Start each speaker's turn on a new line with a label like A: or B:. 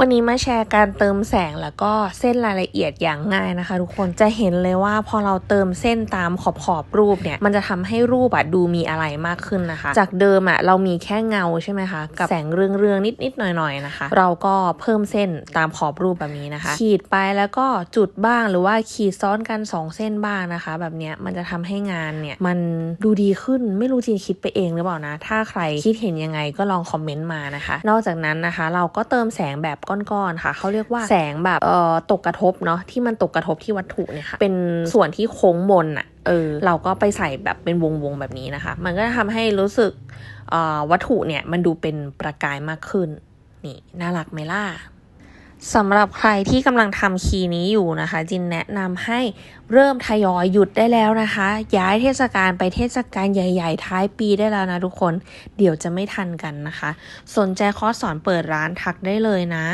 A: วันนี้มาแชร์การเติมแสงแล้วก็เส้นรายละเอียดอย่างง่ายนะคะ ทุกคนจะเห็นเลยว่าพอเราเติมเส้นตามขอบขอบรูปเนี่ย มันจะทำให้รูปอะดูมีอะไรมากขึ้นนะคะ จากเดิมอะเรามีแค่เงาใช่ไหมคะ กับแสงเรืองๆนิดๆหน่อยๆนะคะ เราก็เพิ่มเส้นตามขอบรูปแบบนี้นะคะ ขีดไปแล้วก็จุดบ้างหรือว่าขีดซ้อนกันสองเส้นบ้างนะคะ แบบเนี้ยมันจะทำให้งานเนี่ยมันดูดีขึ้นไม่รู้จีนคิดไปเองหรือเปล่านะ ถ้าใครคิดเห็นยังไงก็ลองคอมเมนต์มานะคะ นอกจากนั้นนะคะ เราก็เติมแสงแบบก้อนๆค่ะ เขาเรียกว่าแสงแบบเอ่อตกกระทบเนาะที่มันตกกระทบที่วัตถุเนี่ยค่ะ เป็นส่วนที่โค้งมนอะเออเราก็ไปใส่แบบเป็นวงๆแบบนี้นะคะ มันก็จะทำให้รู้สึกเอ่อวัตถุเนี่ยมันดูเป็นประกายมากขึ้นนี่น่ารักไหมล่ะ สำหรับใครที่กำลังทำคีย์นี้อยู่นะคะ จินแนะนำให้เริ่มทยอยหยุดได้แล้วนะคะ ย้ายเทศกาลไปเทศกาลใหญ่ ๆ ท้ายปีได้แล้วนะทุกคน เดี๋ยวจะไม่ทันกันนะคะ สนใจคอร์สสอนเปิดร้านทักได้เลยนะ